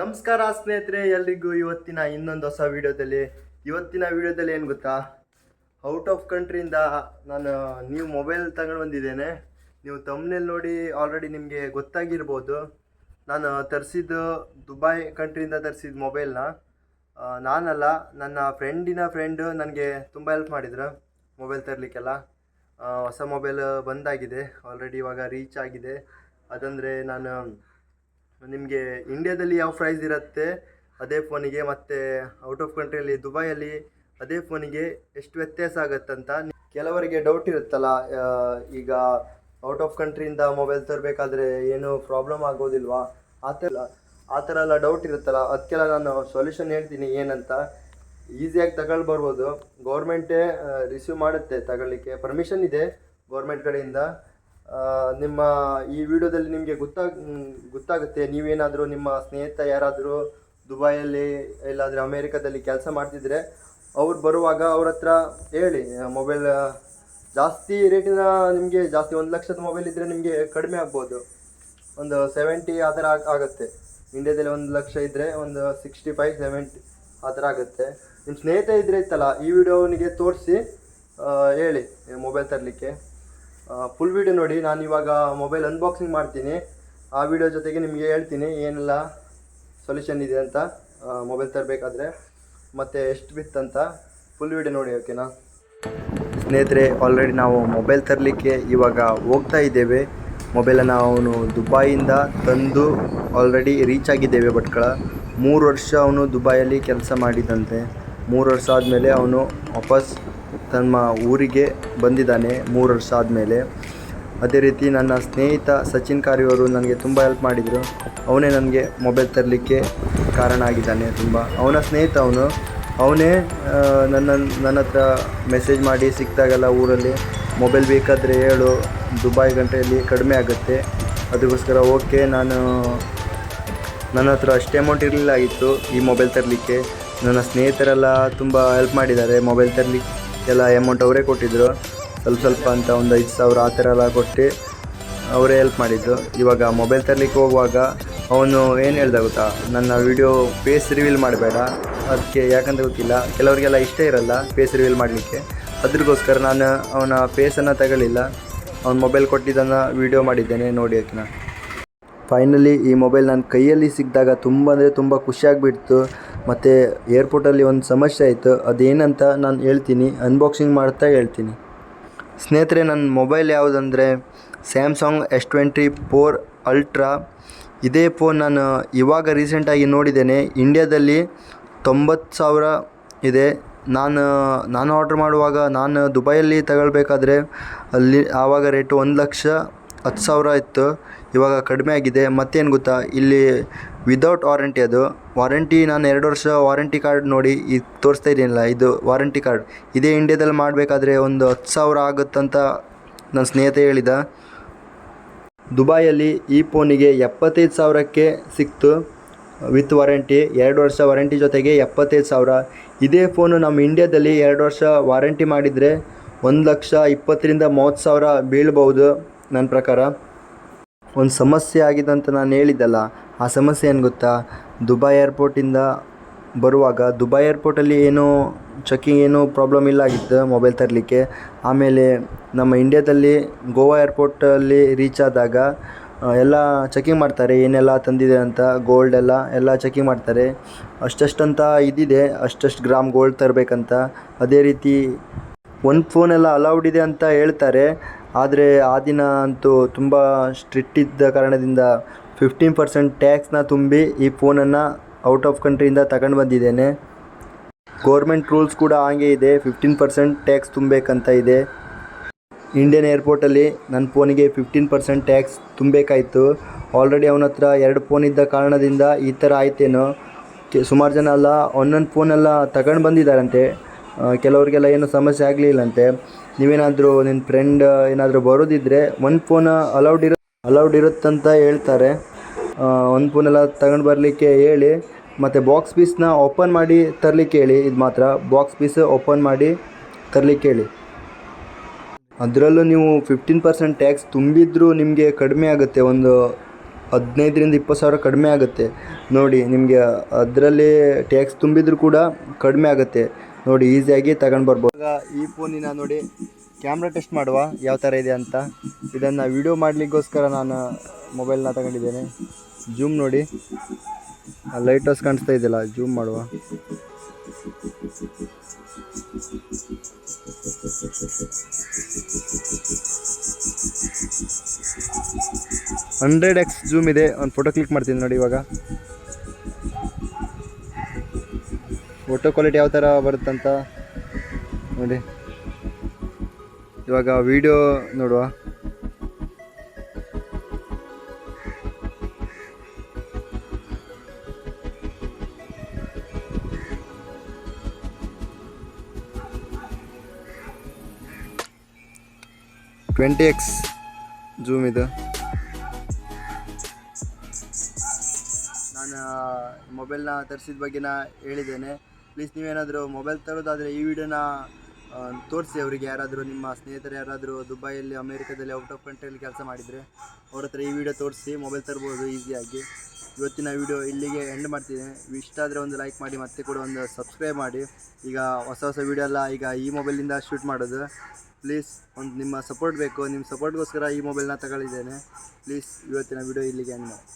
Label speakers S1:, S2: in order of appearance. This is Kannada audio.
S1: ನಮಸ್ಕಾರ ಸ್ನೇಹಿತರೆ, ಎಲ್ರಿಗೂ ಇವತ್ತಿನ ಇನ್ನೊಂದು ಹೊಸ ವಿಡಿಯೋದಲ್ಲಿ. ಇವತ್ತಿನ ವಿಡಿಯೋದಲ್ಲಿ ಏನು ಗೊತ್ತಾ? ಔಟ್ ಆಫ್ ಕಂಟ್ರಿಯಿಂದ ನಾನು ನೀವು ಮೊಬೈಲ್ ತಗೊಂಡು ಬಂದಿದ್ದೇನೆ. ನೀವು ತಮ್ಮನೇಲಿ ನೋಡಿ ಆಲ್ರೆಡಿ ನಿಮಗೆ ಗೊತ್ತಾಗಿರ್ಬೋದು. ನಾನು ತರಿಸಿದ್ದು ದುಬೈ ಕಂಟ್ರಿಯಿಂದ ತರಿಸಿದ ಮೊಬೈಲ್ನ ನಾನಲ್ಲ, ನನ್ನ ಫ್ರೆಂಡಿನ ಫ್ರೆಂಡು ನನಗೆ ತುಂಬ ಹೆಲ್ಪ್ ಮಾಡಿದ್ರು ಮೊಬೈಲ್ ತರಲಿಕ್ಕೆಲ್ಲ. ಹೊಸ ಮೊಬೈಲ್ ಬಂದಾಗಿದೆ ಆಲ್ರೆಡಿ ಇವಾಗ ರೀಚ್ ಆಗಿದೆ. ಅದಂದರೆ ನಾನು ನಿಮಗೆ ಇಂಡಿಯಾದಲ್ಲಿ ಯಾವ ಪ್ರೈಸ್ ಇರುತ್ತೆ, ಅದೇ ಫೋನಿಗೆ ಮತ್ತು ಔಟ್ ಆಫ್ ಕಂಟ್ರಿಯಲ್ಲಿ ದುಬೈಯಲ್ಲಿ ಅದೇ ಫೋನಿಗೆ ಎಷ್ಟು ವ್ಯತ್ಯಾಸ ಆಗುತ್ತಂತ ಕೆಲವರಿಗೆ ಡೌಟ್ ಇರುತ್ತಲ್ಲ ಈಗ ಔಟ್ ಆಫ್ ಕಂಟ್ರಿಯಿಂದ ಮೊಬೈಲ್ ತರಬೇಕಾದ್ರೆ ಏನು ಪ್ರಾಬ್ಲಮ್ ಆಗೋದಿಲ್ವಾ? ಆ ಥರ ಆ ಥರ ಎಲ್ಲ ಡೌಟ್ ಇರುತ್ತಲ್ಲ ಅದಕ್ಕೆಲ್ಲ ನಾನು ಸೊಲ್ಯೂಷನ್ ಹೇಳ್ತೀನಿ, ಏನಂತ? ಈಸಿಯಾಗಿ ತಗೊಳ್ ಬರ್ಬೋದು. ಗೌರ್ಮೆಂಟೇ ರಿಸೀವ್ ಮಾಡುತ್ತೆ ತಗೊಳ್ಳಿಕ್ಕೆ. ಪರ್ಮಿಷನ್ ಇದೆ ಗೌರ್ಮೆಂಟ್ ಕಡೆಯಿಂದ. ನಿಮ್ಮ ಈ ವಿಡಿಯೋದಲ್ಲಿ ನಿಮಗೆ ಗೊತ್ತಾಗ ಗೊತ್ತಾಗುತ್ತೆ. ನೀವೇನಾದರೂ ನಿಮ್ಮ ಸ್ನೇಹಿತ ಯಾರಾದರೂ ದುಬೈಯಲ್ಲಿ ಇಲ್ಲಾದರೆ ಅಮೇರಿಕಾದಲ್ಲಿ ಕೆಲಸ ಮಾಡ್ತಿದ್ರೆ ಅವ್ರು ಬರುವಾಗ ಅವ್ರ ಹತ್ರ ಹೇಳಿ ಮೊಬೈಲ್ ಜಾಸ್ತಿ ರೇಟಿನ ನಿಮಗೆ ಜಾಸ್ತಿ ಒಂದು ಲಕ್ಷದ ಮೊಬೈಲ್ ಇದ್ದರೆ ನಿಮಗೆ ಕಡಿಮೆ ಆಗ್ಬೋದು. ಒಂದು ಸೆವೆಂಟಿ ಆ ಥರ ಆಗುತ್ತೆ. ಇಂಡಿಯಾದಲ್ಲಿ ಒಂದು ಲಕ್ಷ ಇದ್ದರೆ ಒಂದು ಸಿಕ್ಸ್ಟಿ ಫೈವ್ ಸೆವೆಂಟಿ ಆ ಥರ ಆಗುತ್ತೆ. ನಿಮ್ಮ ಸ್ನೇಹಿತ ಇದ್ದರೆ ಇತ್ತಲ್ಲ, ಈ ವಿಡಿಯೋನಿಗೆ ತೋರಿಸಿ ಹೇಳಿ ಮೊಬೈಲ್ ತರಲಿಕ್ಕೆ. ಫುಲ್ ವಿಡಿಯೋ ನೋಡಿ. ನಾನು ಇವಾಗ ಮೊಬೈಲ್ ಅನ್ಬಾಕ್ಸಿಂಗ್ ಮಾಡ್ತೀನಿ. ಆ ವಿಡಿಯೋ ಜೊತೆಗೆ ನಿಮಗೆ ಹೇಳ್ತೀನಿ, ಏನೆಲ್ಲ ಸೊಲ್ಯೂಷನ್ ಇದೆ ಅಂತ ಮೊಬೈಲ್ ತರಬೇಕಾದ್ರೆ. ಮತ್ತು ಎಷ್ಟು ಬಿತ್ತಂತ ಫುಲ್ ವಿಡಿಯೋ ನೋಡಿ ಓಕೆನಾ ಸ್ನೇಹಿತರೆ ಆಲ್ರೆಡಿ ನಾವು ಮೊಬೈಲ್ ತರಲಿಕ್ಕೆ ಇವಾಗ ಹೋಗ್ತಾ ಇದ್ದೇವೆ. ಮೊಬೈಲನ್ನು ಅವನು ದುಬಾಯಿಂದ ತಂದು ಆಲ್ರೆಡಿ ರೀಚ್ ಆಗಿದ್ದೇವೆ ಭಟ್ಕಳ ಮೂರು ವರ್ಷ ಅವನು ದುಬೈಯಲ್ಲಿ ಕೆಲಸ ಮಾಡಿದಂತೆ. ಮೂರು ವರ್ಷ ಆದಮೇಲೆ ಅವನು ವಾಪಸ್ ತಮ್ಮ ಊರಿಗೆ ಬಂದಿದ್ದಾನೆ ಮೂರು ವರ್ಷ ಆದಮೇಲೆ. ಅದೇ ರೀತಿ ನನ್ನ ಸ್ನೇಹಿತ ಸಚಿನ್ ಕಾರಿಯವರು ನನಗೆ ತುಂಬ ಹೆಲ್ಪ್ ಮಾಡಿದರು. ಅವನೇ ನನಗೆ ಮೊಬೈಲ್ ತರಲಿಕ್ಕೆ ಕಾರಣ ಆಗಿದ್ದಾನೆ ತುಂಬ. ಅವನ ಸ್ನೇಹಿತ ಅವನು. ಅವನೇ ನನ್ನ ನನ್ನ ಹತ್ರ ಮೆಸೇಜ್ ಮಾಡಿ ಸಿಕ್ತಾಗಲ್ಲ ಊರಲ್ಲಿ ಮೊಬೈಲ್ ಬೇಕಾದರೆ ಹೇಳು ದುಬೈ ಗಂಟೆಯಲ್ಲಿ ಕಡಿಮೆ ಆಗುತ್ತೆ. ಅದಕ್ಕೋಸ್ಕರ ಓಕೆ ನಾನು ನನ್ನ ಹತ್ರ ಅಷ್ಟೇ ಅಮೌಂಟ್ ಇರಲಿಲ್ಲ ಆಗಿತ್ತು ಈ ಮೊಬೈಲ್ ತರಲಿಕ್ಕೆ. ನನ್ನ ಸ್ನೇಹಿತರೆಲ್ಲ ತುಂಬ ಹೆಲ್ಪ್ ಮಾಡಿದ್ದಾರೆ ಮೊಬೈಲ್ ತರಲಿಕ್ಕೆ. ಎಲ್ಲ ಅಮೌಂಟ್ ಅವರೇ ಕೊಟ್ಟಿದ್ದರು ಸ್ವಲ್ಪ ಸ್ವಲ್ಪ ಅಂತ ಒಂದು ಐದು ಸಾವಿರ ಆ ಥರ ಎಲ್ಲ ಕೊಟ್ಟು ಅವರೇ ಹೆಲ್ಪ್ ಮಾಡಿದ್ದು. ಇವಾಗ ಮೊಬೈಲ್ ತರಲಿಕ್ಕೆ ಹೋಗುವಾಗ ಅವನು ಏನು ಹೇಳ್ದ ಗೊತ್ತಾ? ನನ್ನ ವಿಡಿಯೋ ಫೇಸ್ ರಿವೀಲ್ ಮಾಡಬೇಡ. ಅದಕ್ಕೆ ಯಾಕಂತ ಗೊತ್ತಿಲ್ಲ. ಕೆಲವರಿಗೆಲ್ಲ ಇಷ್ಟ ಇರಲ್ಲ ಫೇಸ್ ರಿವೀಲ್ ಮಾಡಲಿಕ್ಕೆ. ಅದ್ರಿಗೋಸ್ಕರ ನಾನು ಅವನ ಫೇಸನ್ನು ತಗೊಳ್ಳಿಲ್ಲ. ಅವನ ಮೊಬೈಲ್ ಕೊಟ್ಟಿದ್ದನ್ನು ವಿಡಿಯೋ ಮಾಡಿದ್ದೇನೆ ನೋಡಿ ಅದನ್ನ ಫೈನಲಿ ಈ ಮೊಬೈಲ್ ನನ್ನ ಕೈಯಲ್ಲಿ ಸಿಕ್ಕಿದಾಗ ತುಂಬ ಅಂದರೆ ತುಂಬ ಖುಷಿಯಾಗಿಬಿಡ್ತು ಮತ್ತು ಏರ್ಪೋರ್ಟಲ್ಲಿ ಒಂದು ಸಮಸ್ಯೆ ಆಯಿತು. ಅದೇನಂತ ನಾನು ಹೇಳ್ತೀನಿ. ಅನ್ಬಾಕ್ಸಿಂಗ್ ಮಾಡ್ತಾ ಹೇಳ್ತೀನಿ. ಸ್ನೇಹಿತರೆ ನನ್ನ mobile ಯಾವುದಂದರೆ Samsung S twenty four Ultra ಇದೇ ಫೋನ್ ನಾನು ಇವಾಗ ರೀಸೆಂಟಾಗಿ ನೋಡಿದ್ದೇನೆ. ಇಂಡ್ಯಾದಲ್ಲಿ ತೊಂಬತ್ತು ಸಾವಿರ ಇದೆ. ನಾನು ನಾನು ಆರ್ಡ್ರ್ ಮಾಡುವಾಗ ನಾನು ದುಬೈಯಲ್ಲಿ ತಗೊಳ್ಬೇಕಾದ್ರೆ ಅಲ್ಲಿ ಆವಾಗ ರೇಟು ಒಂದು ಲಕ್ಷ ಹತ್ತು ಸಾವಿರ ಇತ್ತು. ಇವಾಗ ಕಡಿಮೆ ಆಗಿದೆ. ಮತ್ತೇನು ಗೊತ್ತಾ? ಇಲ್ಲಿ ವಿದೌಟ್ ವಾರಂಟಿ ಅದು. ವಾರಂಟಿ ನಾನು ಎರಡು ವರ್ಷ ವಾರಂಟಿ ಕಾರ್ಡ್ ನೋಡಿ ಈ ತೋರಿಸ್ತಾ ಇದ್ದೀನಲ್ಲ, ಇದು ವಾರಂಟಿ ಕಾರ್ಡ್ ಇದೇ ಇಂಡಿಯಾದಲ್ಲಿ ಮಾಡಬೇಕಾದ್ರೆ ಒಂದು ಹತ್ತು ಸಾವಿರ ಆಗುತ್ತಂತ ನನ್ನ ಸ್ನೇಹಿತ ಹೇಳಿದ. ದುಬೈಯಲ್ಲಿ ಈ ಫೋನಿಗೆ ಎಪ್ಪತ್ತೈದು ಸಾವಿರಕ್ಕೆ ಸಿಕ್ತು. ವಿತ್ ವಾರಂಟಿ ಎರಡು ವರ್ಷ ವಾರಂಟಿ ಜೊತೆಗೆ ಎಪ್ಪತ್ತೈದು ಸಾವಿರ. ಇದೇ ಫೋನು ನಮ್ಮ ಇಂಡ್ಯಾದಲ್ಲಿ ಎರಡು ವರ್ಷ ವಾರಂಟಿ ಮಾಡಿದರೆ ಒಂದು ಲಕ್ಷ ಇಪ್ಪತ್ತರಿಂದ ಮೂವತ್ತು ಸಾವಿರ ಬೀಳ್ಬೋದು ನನ್ನ ಪ್ರಕಾರ ಒಂದು ಸಮಸ್ಯೆ ಆಗಿದೆ ಅಂತ ನಾನು ಹೇಳಿದ್ದಲ್ಲ, ಆ ಸಮಸ್ಯೆ ಏನು ಗೊತ್ತಾ? ದುಬೈ ಏರ್ಪೋರ್ಟಿಂದ ಬರುವಾಗ ದುಬೈ ಏರ್ಪೋರ್ಟಲ್ಲಿ ಏನೋ ಚೆಕಿಂಗ್ ಏನೂ ಪ್ರಾಬ್ಲಮ್ ಇಲ್ಲ ಆಗಿತ್ತು ಮೊಬೈಲ್ ತರಲಿಕ್ಕೆ. ಆಮೇಲೆ ನಮ್ಮ ಇಂಡ್ಯಾದಲ್ಲಿ ಗೋವಾ ಏರ್ಪೋರ್ಟಲ್ಲಿ ರೀಚ್ ಆದಾಗ ಎಲ್ಲ ಚೆಕಿಂಗ್ ಮಾಡ್ತಾರೆ, ಏನೆಲ್ಲ ತಂದಿದೆ ಅಂತ ಗೋಲ್ಡ್ ಎಲ್ಲ ಎಲ್ಲ ಚೆಕಿಂಗ್ ಮಾಡ್ತಾರೆ. ಅಷ್ಟಷ್ಟಂತ ಇದಿದೆ, ಅಷ್ಟಷ್ಟು ಗ್ರಾಮ್ ಗೋಲ್ಡ್ ತರಬೇಕಂತ. ಅದೇ ರೀತಿ, ಒಂದು ಫೋನೆಲ್ಲ ಅಲೌಡ್ ಇದೆ ಅಂತ ಹೇಳ್ತಾರೆ. ಆದರೆ ಆ ದಿನ ಅಂತೂ ತುಂಬ ಸ್ಟ್ರಿಕ್ಟ್ ಇದ್ದ ಕಾರಣದಿಂದ ಫಿಫ್ಟೀನ್ ಪರ್ಸೆಂಟ್ ಟ್ಯಾಕ್ಸ್ನ ತುಂಬಿ ಈ ಫೋನನ್ನು ಔಟ್ ಆಫ್ ಕಂಟ್ರಿಯಿಂದ ತಗೊಂಡು ಬಂದಿದ್ದೇನೆ. ಗೋರ್ಮೆಂಟ್ ರೂಲ್ಸ್ ಕೂಡ ಹಾಗೆ ಇದೆ ಫಿಫ್ಟೀನ್ ಪರ್ಸೆಂಟ್ ಟ್ಯಾಕ್ಸ್ ತುಂಬಬೇಕಂತ ಇದೆ. ಇಂಡಿಯನ್ ಏರ್ಪೋರ್ಟಲ್ಲಿ ನನ್ನ ಫೋನಿಗೆ ಫಿಫ್ಟೀನ್ ಪರ್ಸೆಂಟ್ ಟ್ಯಾಕ್ಸ್ ತುಂಬಬೇಕಾಯಿತು. ಆಲ್ರೆಡಿ ಅವನ ಹತ್ರ ಎರಡು ಫೋನ್ ಇದ್ದ ಕಾರಣದಿಂದ ಈ ಥರ ಆಯ್ತೇನೋ. ಸುಮಾರು ಜನ ಎಲ್ಲ ಒಂದೊಂದು ಫೋನೆಲ್ಲ ತಗೊಂಡು ಬಂದಿದ್ದಾರಂತೆ. ಕೆಲವರಿಗೆಲ್ಲ ಏನು ಸಮಸ್ಯೆ ಆಗಲಿಲ್ಲಂತೆ. ನೀವೇನಾದರೂ ನಿನ್ನ ಫ್ರೆಂಡ್ ಏನಾದರೂ ಬರೋದಿದ್ದರೆ ಒಂದು ಫೋನ್ ಅಲೌಡ್ ಇರು ಅಲೌಡ್ ಇರುತ್ತಂತ ಹೇಳ್ತಾರೆ. ಒಂದು ಫೋನೆಲ್ಲ ತಗೊಂಡು ಬರಲಿಕ್ಕೆ ಹೇಳಿ, ಮತ್ತು ಬಾಕ್ಸ್ ಪೀಸ್ನ ಓಪನ್ ಮಾಡಿ ತರಲಿಕ್ಕೆ ಹೇಳಿ, ಇದು ಮಾತ್ರ. ಬಾಕ್ಸ್ ಪೀಸ್ ಓಪನ್ ಮಾಡಿ ತರಲಿಕ್ಕೆ ಹೇಳಿ. ಅದರಲ್ಲೂ ನೀವು ಫಿಫ್ಟೀನ್ ಪರ್ಸೆಂಟ್ ಟ್ಯಾಕ್ಸ್ ತುಂಬಿದ್ರೂ ನಿಮಗೆ ಕಡಿಮೆ ಆಗುತ್ತೆ. ಒಂದು ಹದಿನೈದರಿಂದ ಇಪ್ಪತ್ತು ಸಾವಿರ ಕಡಿಮೆ ಆಗುತ್ತೆ. ನೋಡಿ, ನಿಮಗೆ ಅದರಲ್ಲಿ ಟ್ಯಾಕ್ಸ್ ತುಂಬಿದ್ರೂ ಕೂಡ ಕಡಿಮೆ ಆಗುತ್ತೆ. ನೋಡಿ, ಈಸಿಯಾಗಿ ತಗೊಂಡು ಬರ್ಬೋದು. ಈಗ ಈ ಫೋನಿನ ನೋಡಿ, ಕ್ಯಾಮ್ರಾ ಟೆಸ್ಟ್ ಮಾಡುವ, ಯಾವ ಥರ ಇದೆ ಅಂತ. ಇದನ್ನು ವಿಡಿಯೋ ಮಾಡಲಿಕ್ಕೋಸ್ಕರ ನಾನು ಮೊಬೈಲ್ನ ತಗೊಂಡಿದ್ದೇನೆ. ಜೂಮ್ ನೋಡಿ. ಲೈಟ್ ಹೌಸ್ ಕಾಣಿಸ್ತಾ ಇದೆಯಲ್ಲ, ಜೂಮ್ ಮಾಡುವ. ಹಂಡ್ರೆಡ್ ಎಕ್ಸ್ ಜೂಮ್ ಇದೆ. ಒಂದು ಫೋಟೋ ಕ್ಲಿಕ್ ಮಾಡ್ತೀನಿ ನೋಡಿ ಇವಾಗ. ಫೋಟೋ ಕ್ವಾಲಿಟಿ ಯಾವ ಥರ ಬರುತ್ತಂತ ನೋಡಿ. ಇವಾಗ ವಿಡಿಯೋ ನೋಡುವ. ಟ್ವೆಂಟಿ ಎಕ್ಸ್ ಜೂಮ್ ಇದು. ನಾನು ಮೊಬೈಲ್ನ ತರಿಸಿದ ಬಗ್ಗೆ ನಾ ಹೇಳಿದ್ದೇನೆ. ಪ್ಲೀಸ್ ನೀವೇನಾದರೂ ಮೊಬೈಲ್ ತರೋದಾದರೆ ಈ ವಿಡಿಯೋನ ತೋರಿಸಿ ಅವರಿಗೆ ಯಾರಾದರೂ ನಿಮ್ಮ ಸ್ನೇಹಿತರು ಯಾರಾದರೂ ದುಬೈಯಲ್ಲಿ, ಅಮೇರಿಕಾದಲ್ಲಿ ಔಟ್ ಆಫ್ ಕಂಟ್ರಿಯಲ್ಲಿ ಕೆಲಸ ಮಾಡಿದರೆ ಅವ್ರ ಹತ್ರ ಈ ವಿಡಿಯೋ ತೋರಿಸಿ, ಮೊಬೈಲ್ ತರ್ಬೋದು ಈಸಿಯಾಗಿ ಇವತ್ತಿನ ವಿಡಿಯೋ ಇಲ್ಲಿಗೆ ಎಂಡ್ ಮಾಡ್ತಿದ್ದೆ ಇಷ್ಟ ಆದರೆ ಒಂದು ಲೈಕ್ ಮಾಡಿ, ಮತ್ತೆ ಕೂಡ ಒಂದು ಸಬ್ಸ್ಕ್ರೈಬ್ ಮಾಡಿ. ಈಗ ಹೊಸ ಹೊಸ ವಿಡಿಯೋ ಎಲ್ಲ ಈಗ ಈ ಮೊಬೈಲಿಂದ ಶೂಟ್ ಮಾಡೋದು. ಪ್ಲೀಸ್ ಒಂದು ನಿಮ್ಮ ಸಪೋರ್ಟ್ ಬೇಕು. ನಿಮ್ಮ ಸಪೋರ್ಟ್ಗೋಸ್ಕರ ಈ ಮೊಬೈಲ್ನ ತಗೊಳ್ಳಿದ್ದೇನೆ. ಪ್ಲೀಸ್ ಇವತ್ತಿನ ವಿಡಿಯೋ ಇಲ್ಲಿಗೆ ಎಂಡ್ ಮಾಡಿ.